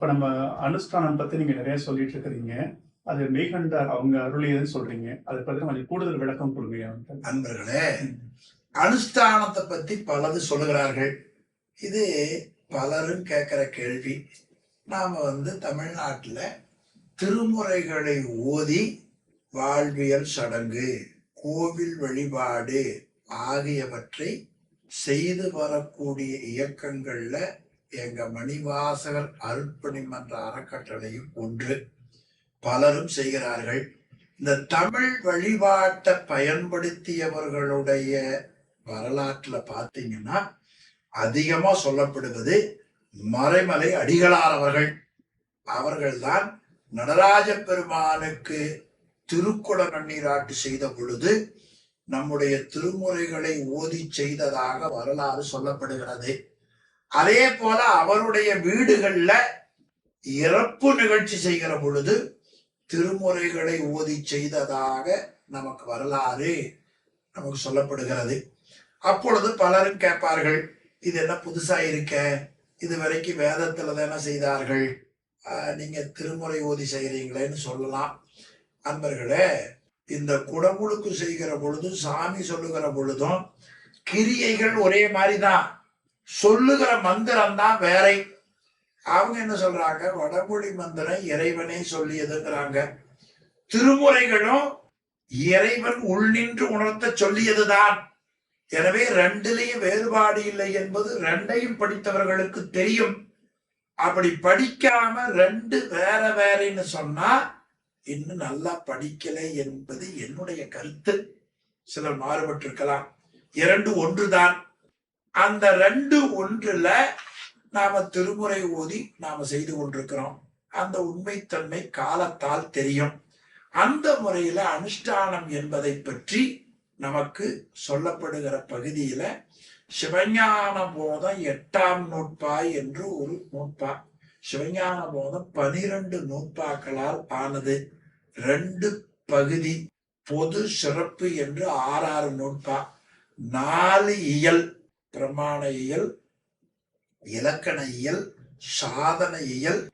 இப்ப நம்ம அனுஷ்டானம் பத்தி நீங்க நிறைய சொல்லிட்டு இருக்கிறீங்க. அது மெய்கண்டார் அவங்க அருளியதுன்னு சொல்றீங்க. அதை பத்தி கொஞ்சம் கூடுதல் விளக்கம் கொடுங்க நண்பர்களே அன்பர்களே அனுஷ்டானத்தை பத்தி பலது சொல்லுகிறார்கள். இது பலரும் கேட்கிற கேள்வி. நாம வந்து தமிழ்நாட்டில் திருமுறைகளை ஓதி வாழ்வியல் சடங்கு கோவில் வழிபாடு ஆகியவற்றை செய்து வரக்கூடிய இயக்கங்கள்ல எங்க மணிவாசகர் அருட்பணிமன்ற அறக்கட்டளையும் ஒன்று. பலரும் செய்கிறார்கள். இந்த தமிழ் வழிபாட்டை பயன்படுத்தியவர்களுடைய வரலாற்றுல பார்த்தீங்கன்னா அதிகமா சொல்லப்படுவது மறைமலை அடிகளார் அவர்கள் அவர்கள்தான் நடராஜ பெருமானுக்கு திருக்குட நன்னீராட்டு செய்த பொழுது நம்முடைய திருமுறைகளை ஓதி செய்ததாக வரலாறு சொல்லப்படுகிறது. அதே போல அவருடைய வீடுகள்ல இறப்பு நிகழ்ச்சி செய்கிற பொழுது திருமுறைகளை ஓதி செய்ததாக நமக்கு வரலாறு நமக்கு சொல்லப்படுகிறது. அப்பொழுது பலரும் கேட்பார்கள் இது என்ன புதுசா இருக்க? இது வரைக்கும் வேதத்துல தானே செய்தார்கள். நீங்க திருமுறை ஓதி செய்கிறீங்களேன்னு சொல்லலாம். அன்பர்களே இந்த குடமுழுக்கு செய்கிற பொழுதும் சாமி சொல்லுகிற பொழுதும் கிரியைகள் ஒரே மாதிரி தான் சொல்லுகிற மந்திரம் தான் வேறை. அவங்க என்ன சொல்றாங்க? வடமொழி மந்திரம் இறைவனே சொல்லியதுங்கிறாங்க. திருமுறைகளும் இறைவன் உள்நின்று உணர்த்த சொல்லியதுதான். எனவே ரெண்டிலேயும் வேறுபாடு இல்லை என்பது ரெண்டையும் படித்தவர்களுக்கு தெரியும். அப்படி படிக்காம ரெண்டு வேற வேறன்னு சொன்னா இன்னும் நல்லா படிக்கலை என்பது என்னுடைய கருத்து. சிலர் மாறுபட்டிருக்கலாம். இரண்டு ஒன்றுதான். அந்த ரெண்டு ஒன்றுல நாம திருமுறை ஓதி நாம செய்து கொண்டிருக்கிறோம். அந்த உண்மைத்தன்மை காலத்தால் தெரியும். அந்த முறையில அனுஷ்டானம் என்பதை பற்றி நமக்கு சொல்லப்படுகிற பகுதியில சிவஞான போதம் எட்டாம் நூற்பாய் என்று ஒரு நூற்பா சிவஞான போதம் பனிரெண்டு நூற்பாக்களால் ஆனது. ரெண்டு பகுதி பொது சிறப்பு என்று ஆறாறு நூற்பா நாலு இயல் பிரமாண இயல் இலக்கண இயல் சாதன இயல்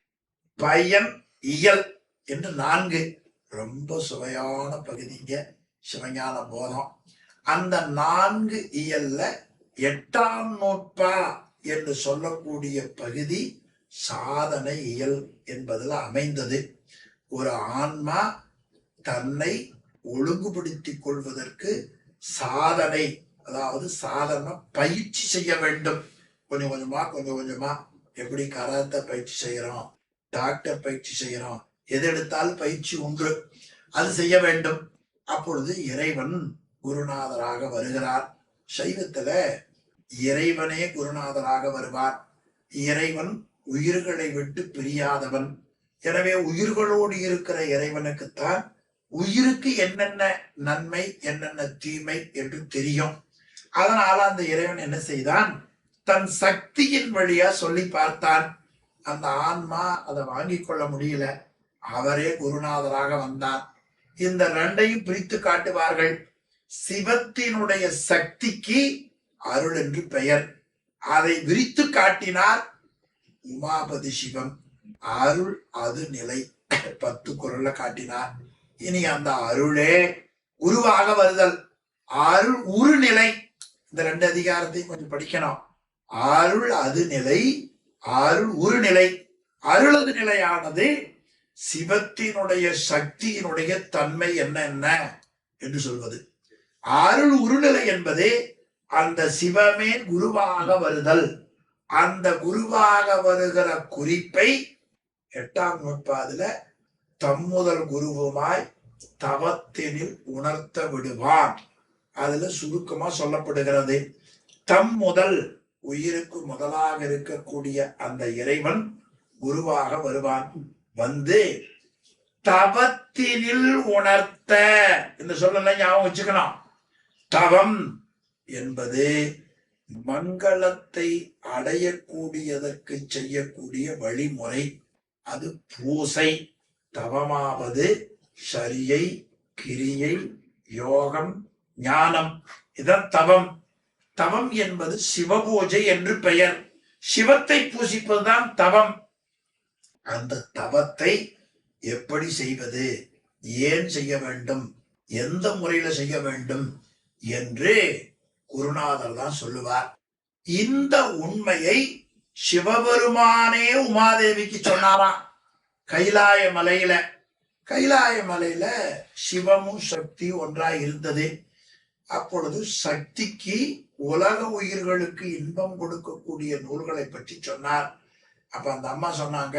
பயன் இயல் என்று நான்கு. ரொம்ப சுவையான பகுதிங்க சிவஞான போதம். அந்த நான்கு இயல்ல எட்டாம் நூற்பா என்று சொல்லக்கூடிய பகுதி சாதனை இயல் என்பதில் அமைந்தது. ஒரு ஆன்மா தன்னை ஒழுங்குபடுத்திக் கொள்வதற்கு சாதனை அதாவது சாதனை பயிற்சி செய்ய வேண்டும். கொஞ்சம் கொஞ்சமா கொஞ்சம் கொஞ்சமா. எப்படி கராத்தே பயிற்சி செய்யறோம்? டாக்டர் பயிற்சி செய்யறோம். எது எடுத்தால் பயிற்சி உண்டு. அது செய்ய வேண்டும். அப்பொழுது இறைவன் குருநாதராக வருகிறார். சைவத்துல இறைவனே குருநாதராக வருவார். இறைவன் உயிர்களை விட்டு பிரியாதவன். எனவே உயிர்களோடு இருக்கிற இறைவனுக்குத்தான் உயிருக்கு என்னென்ன நன்மை என்னென்ன தீமை என்று தெரியும். அதனால அந்த இறைவன் என்ன செய்தான்? தன் சக்தியின் வழியா சொல்லி பார்த்தான். அந்த ஆன்மா அதை வாங்கி கொள்ள முடியல. அவரே குருநாதராக வந்தார். இந்த ரெண்டையும் பிரித்து காட்டுவார்கள். சிவத்தினுடைய சக்திக்கு அருள் என்று பெயர். அதை விரித்து காட்டினார் உமாபதி சிவம். அருள் அது நிலை. பத்து குரல்ல காட்டினார். இனி அந்த அருளே உருவாக வருதல். அருள் உருநிலை. நிலை இந்த ரெண்டு அதிகாரத்தையும் கொஞ்சம் படிக்கணும். அருள் அது நிலை அருள் உரு நிலை. அருளது நிலையானது சிவத்தினுடைய சக்தியினுடைய தன்மை என்ன என்ன என்று சொல்வது. அருள் உருநிலை என்பது அந்த சிவமே குருவாக வருதல். அந்த குருவாக வருகிற குறிப்பை எட்டாம் நூற்பாதுல தம்முதல் குருவுமாய் தவத்தினில் உணர்த்த விடுவான். அதுல சுருக்கமா சொல்லப்படுகிறது தம் முதல் உயிருக்கு முதலாக இருக்கக்கூடிய அந்த இறைவன் குருவாக வருவான். வந்து தவத்தினில் உணர்த்த இந்த சொல்லல ஞாபகம் வச்சுக்கணும் தவம் என்பது மங்களத்தை அடையக்கூடியதற்கு செய்யக்கூடிய வழிமுறை. அது பூசை தவமாவது சரியை கிரியை யோகம் ஞானம். இதான் தவம். தவம் என்பது சிவபூஜை என்று பெயர். சிவத்தை பூசிப்பதுதான் தவம். அந்த தவத்தை எப்படி செய்வது? ஏன் செய்ய வேண்டும்? எந்த முறையில செய்ய வேண்டும்? என்று குருநாதர் தான் சொல்லுவார். இந்த உண்மையை சிவபெருமானே உமாதேவிக்கு சொன்னாராம். கைலாய மலையில. கைலாய மலையில சிவமும் சக்தி ஒன்றாய் இருந்தது. அப்பொழுது சக்திக்கு உலக உயிர்களுக்கு இன்பம் கொடுக்கக்கூடிய நூல்களை பற்றி சொன்னார். அப்ப அந்த அம்மா சொன்னாங்க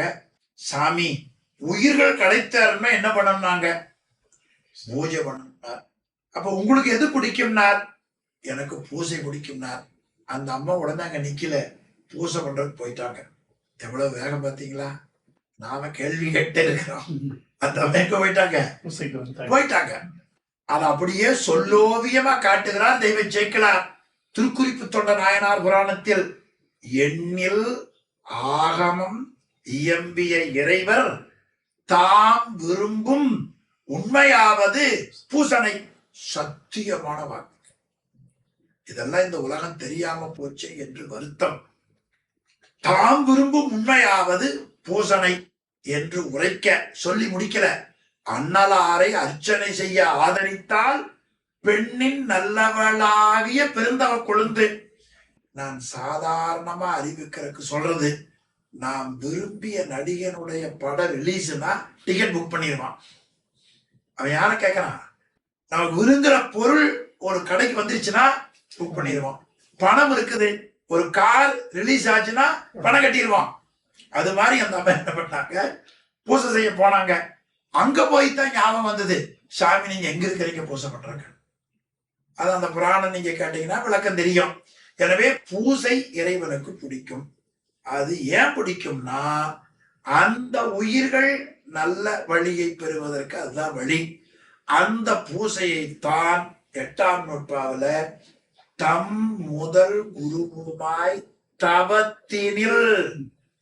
சாமி உயிர்கள் கிடைத்தாருன்னா என்ன பண்ணணும்னாங்க பூஜை பண்ணணும்னார் அப்ப உங்களுக்கு எது பிடிக்கும்னார்? எனக்கு பூஜை பிடிக்கும்னார். அந்த அம்மா உடனே அங்க நிக்கல. பூஜை பண்றதுக்கு போயிட்டாங்க. எவ்வளவு வேகம் பார்த்தீங்களா? நாம கேள்வி கேட்டே இருக்கிறோம். அந்த அம்மா எங்க போயிட்டாங்க? போயிட்டாங்க. அதை அப்படியே சொல்லோவியமா காட்டுகிறார் தெய்வ சேக்கிலார் திருக்குறிப்பு தொண்ட நாயனார் புராணத்தில் எண்ணில் ஆகமம் இயம்பிய இறைவர் தாம் விரும்பும் உண்மையாவது பூசனை. சத்தியமான வாக்கு. இதெல்லாம் இந்த உலகம் தெரியாம போச்சு என்று வருத்தம். தாம் விரும்பும் உண்மையாவது பூசனை என்று உரைக்க சொல்லி முடிக்கல. அன்னலாரை அர்ச்சனை செய்ய ஆதரித்தால் பெண்ணின் நல்லவளாகிய பெருந்தவ கொழுந்து. நான் சாதாரணமா அறிவிக்கிறதுக்கு சொல்றது நாம் விரும்பிய நடிகனுடைய பட ரிலீஸ்னா டிக்கெட் புக் பண்ணிடுவான். அவன் யார கேட்கறான் நம்ம விரும்புகிற பொருள் ஒரு கடைக்கு வந்துருச்சுன்னா புக் பண்ணிடுவான். பணம் இருக்குது ஒரு கார் ரிலீஸ் ஆச்சுன்னா பணம் கட்டிடுவான். அது மாதிரி அந்த அம்மா என்ன பண்ணாங்க? பூசை செய்ய போனாங்க. அங்க போய் தான் ஞாபகம் வந்தது. சாமி நீங்க எங்க இருக்கிறீங்க? பூசை பண்றாங்க அது அந்த புராணம் நீங்க கேட்டீங்கன்னா விளக்கம் தெரியும். எனவே பூசை இறைவனுக்கு பிடிக்கும். அது ஏன் பிடிக்கும்னா அந்த உயிர்கள் நல்ல வழியை பெறுவதற்கு அதுதான் வழி. அந்த பூசையை தான் எட்டாம் நூற்பாவில தம் முதல் குருவுமாய் தவத்தினில்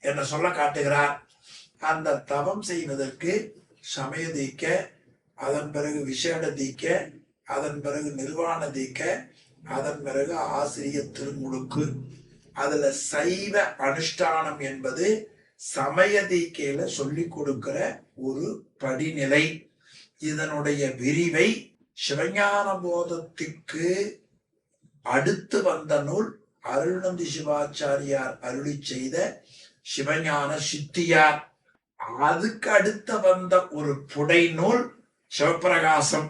என்று சொல்ல காட்டுகிறார். அந்த தவம் செய்வதற்கு சமய தீக்க அதன் பிறகு விசேட தீக்க அதன் பிறகு நிர்வாண தீக்க அதன் பிறகு ஆசிரிய திருமுழுக்கு. அதுல சைவ அனுஷ்டானம் என்பது சமய தீக்கையில சொல்லி கொடுக்கிற ஒரு படிநிலை. இதனுடைய விரிவை சிவஞான போதத்திற்கு அடுத்து வந்த நூல் அருள்நந்தி சிவாச்சாரியார் அருளி செய்த சிவஞான சித்தியார். அதுக்கு அடுத்த வந்த ஒரு புடை நூல் சிவப்பிரகாசம்.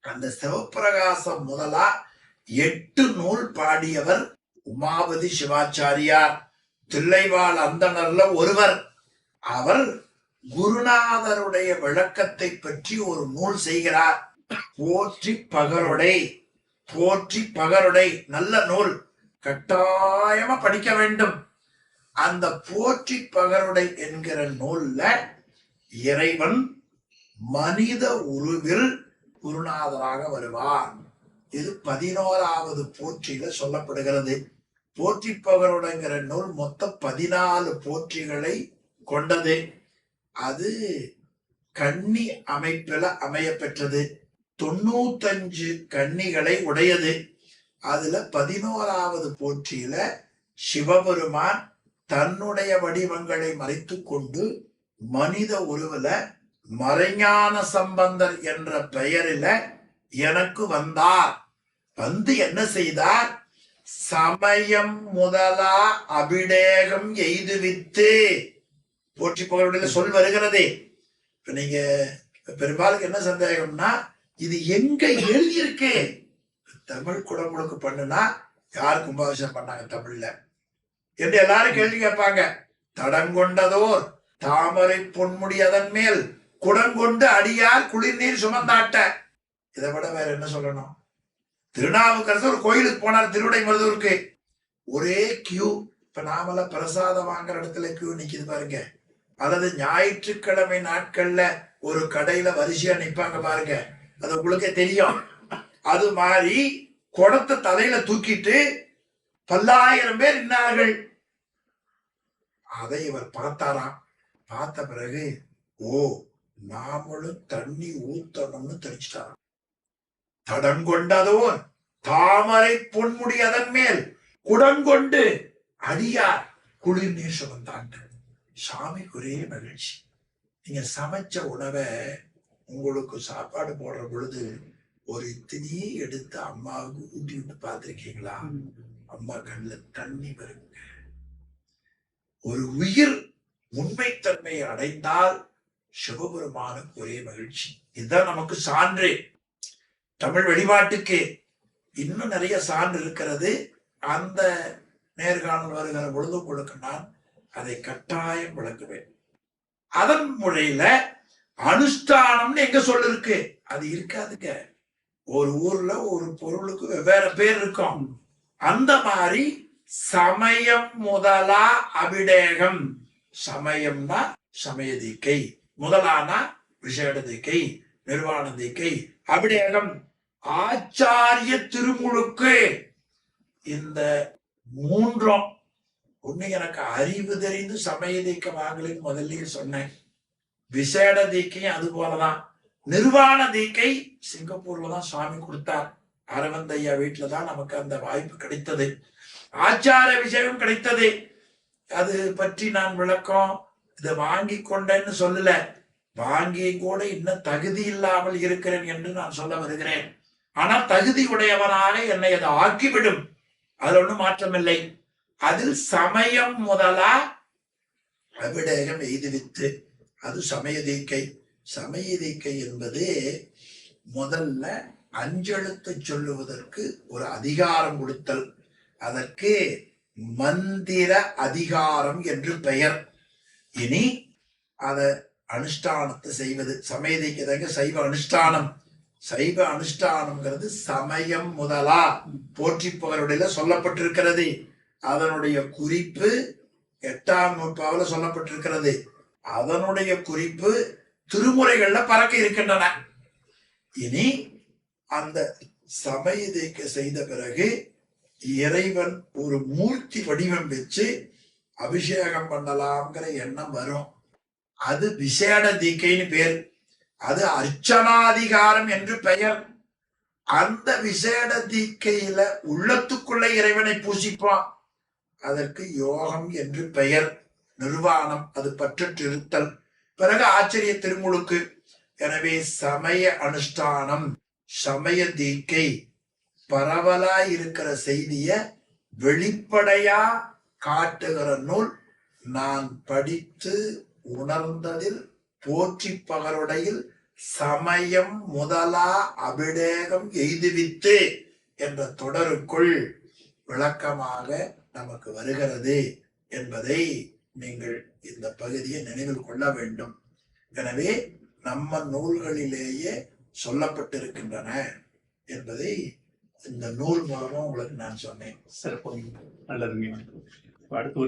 அந்த சிவப்பிரகாசம் முதலா எட்டு நூல் பாடியவர் உமாபதி சிவாச்சாரியார். தில்லைவாழ் அந்தணர்ல ஒருவர். அவர் குருநாதருடைய விளக்கத்தை பற்றி ஒரு நூல் செய்கிறார். போற்றி பகருடை போற்றி பகருடை நல்ல நூல். கட்டாயமா படிக்க வேண்டும். அந்த போற்றி பகருடை என்கிற நூல்ல இறைவன் மனித உருவில் குருநாதராக வருவார். இது பதினோராவது போற்றியில சொல்லப்படுகிறது. போற்றி பகருடைங்கிற நூல் மொத்தம் பதினாலு போற்றிகளை கொண்டது. அது கன்னி அமைப்பில அமைய பெற்றது. தொண்ணூத்தஞ்சு கன்னிகளை உடையது. அதுல பதினோராவது போற்றியில சிவபெருமான் தன்னுடைய வடிவங்களை மறைத்து கொண்டு மனித உருவில மறைஞான சம்பந்தர் என்ற பெயரில எனக்கு வந்தார். வந்து என்ன செய்தார்? சமயம் முதலா அபிடேகம் எய்துவித்து. போற்றி புகழுடைய சொல் வருகிறதே. இப்ப நீங்க பெரும்பாலுக்கு என்ன சந்தேகம்னா இது எங்க எழுதியிருக்கு? தமிழ் குடமுழுக்கு பண்ணுனா யார் கும்பாபிஷேகம் பண்ணாங்க தமிழ்ல? என்று எல்லாரும் கேள்வி கேட்பாங்க. தடங்கொண்டதோர் தாமரை பொன்முடியதன் மேல் குடங்கொண்டு அடியார் குளிர்நீர் சுமந்தாட்ட. இதை விட வேற என்ன சொல்லணும்? திருநாவுக்கரசு ஒரு கோயிலுக்கு போனார் திருவிடை மருதூருக்கு ஒரே கியூ இப்ப நாமல பிரசாதம் வாங்குற இடத்துல கியூ நிக்குது பாருங்க. அல்லது ஞாயிற்றுக்கிழமை நாட்கள்ல ஒரு கடையில வரிசையா நிப்பாங்க பாருங்க. அது உங்களுக்கே தெரியும். அது மாதிரி குடத்தை தலையில தூக்கிட்டு பல்லாயிரம் பேர் நின்னார்கள் அதை இவர் பார்த்தாராம். பார்த்த பிறகு ஓ நாமளும் தண்ணி ஊத்தணும்னு தெரிஞ்சிட்டாராம். தடங்கொண்டதோர் தாமரை பொன்முடி அதன் மேல் குடங்கொண்டு அடியார் குளிர் நீர் சுமந்தாங்க சாமிக்கு ஒரே மகிழ்ச்சி. நீங்க சமைச்ச உணவை உங்களுக்கு சாப்பாடு போடுற பொழுது ஒரு இத்தினி எடுத்து அம்மாவுக்கு ஊட்டி விட்டு பார்த்துருக்கீங்களா? அம்மா கண்ணில் தண்ணி வருங்க. ஒரு உயிர் உண்மைத்தன்மையை அடைந்தால் சிவபெருமானும் ஒரே மகிழ்ச்சி. இதுதான் நமக்கு சான்று. தமிழ் வழிபாட்டுக்கு இன்னும் நிறைய சான்று இருக்கிறது. அந்த நேர்காணல் வருகிற பொழுது உங்களுக்கு நான் அதை கட்டாயம் விளக்குவேன். அதன் முறையில அனுஷ்டானம்னு எங்க சொல்லிருக்கு அது இருக்காதுங்க. ஒரு ஊர்ல ஒரு பொருளுக்கு வெவ்வேறு பேர் இருக்கும். அந்த மாதிரி சமயம் முதலா அபிடேகம். சமயம்னா சமய தீக்கை. முதலானா விசேட தீக்கை நிர்வாண தீக்கை அபிடேகம். ஆச்சாரிய திருமுழுக்கு இந்த மூன்றும் ஒண்ணு எனக்கு அறிவு தெரிந்து சமய தீக்க வாங்கலைன்னு முதல்லயே சொன்னேன். விசேட தீக்கையும் அது போலதான். நிர்வாண தீக்கை சிங்கப்பூர்ல தான் சுவாமி கொடுத்தார். அரவிந்த் ஐயா தான் நமக்கு அந்த வாய்ப்பு கிடைத்தது. ஆச்சார விஷயம் கிடைத்தது. அது பற்றி நான் விளக்கம். இதை வாங்கி கொண்டேன்னு சொல்லல. வாங்கி கூட இன்னும் தகுதி இல்லாமல் இருக்கிறேன் என்று நான் சொல்ல வருகிறேன். ஆனால் தகுதி உடையவனாக என்னை அதை ஆக்கிவிடும். அதுல ஒன்றும் மாற்றமில்லை. அதில் சமயம் முதலா அபிடேகம் எய்துவித்து அது சமய தீக்கை சமய தீக்கை என்பது முதல்ல அஞ்செழுத்து சொல்லுவதற்கு ஒரு அதிகாரம் கொடுத்தல். அதற்கு மந்திர அதிகாரம் என்று பெயர். இனி அத அனுஷ்டானத்தை செய்வது. சமயதைக்கு தங்க சைவ அனுஷ்டானம். சைவ அனுஷ்டானம்ங்கிறது சமயம் முதலா. போற்றி சொல்லப்பட்டிருக்கிறது. அதனுடைய குறிப்பு எட்டாம் நூற்பாவில் சொல்லப்பட்டிருக்கிறது. அதனுடைய குறிப்பு திருமுறைகள்ல பறக்க இருக்கின்றன இனி அந்த சமய தீக்க செய்த பிறகு இறைவன் ஒரு மூர்த்தி வடிவம் வச்சு அபிஷேகம் பண்ணலாம்ங்கிற எண்ணம் வரும். அது விசேட தீக்கைன்னு பேர். அது அர்ச்சனாதிகாரம் என்று பெயர். அந்த விசேட தீக்கையில உள்ளத்துக்குள்ள இறைவனை பூசிப்பான். அதற்கு யோகம் என்று பெயர். நிர்வாணம் அது பற்றற்றிருத்தல். பிறகு ஆச்சரிய திருமுழுக்கு. எனவே சமய அனுஷ்டானம். சமய தீக்கை பரவலா இருக்கிற செய்திய வெளிப்படையா காட்டுகிற நூல் நான் படித்து உணர்ந்ததில் போற்றி பகருடையில் சமயம் முதலா அபிடேகம் எய்துவித்து என்ற தொடருக்குள் விளக்கமாக நமக்கு வருகிறது என்பதை நீங்கள் இந்த பகுதியை நினைவில் கொள்ள வேண்டும். எனவே நம்ம நூல்களிலேயே சொல்லப்பட்டிருக்கின்றன என்பதை இந்த நூல் மூலமா உங்களுக்கு நான் சொன்னேன். சிறப்பு. நல்லதுங்க. அடுத்து ஒரு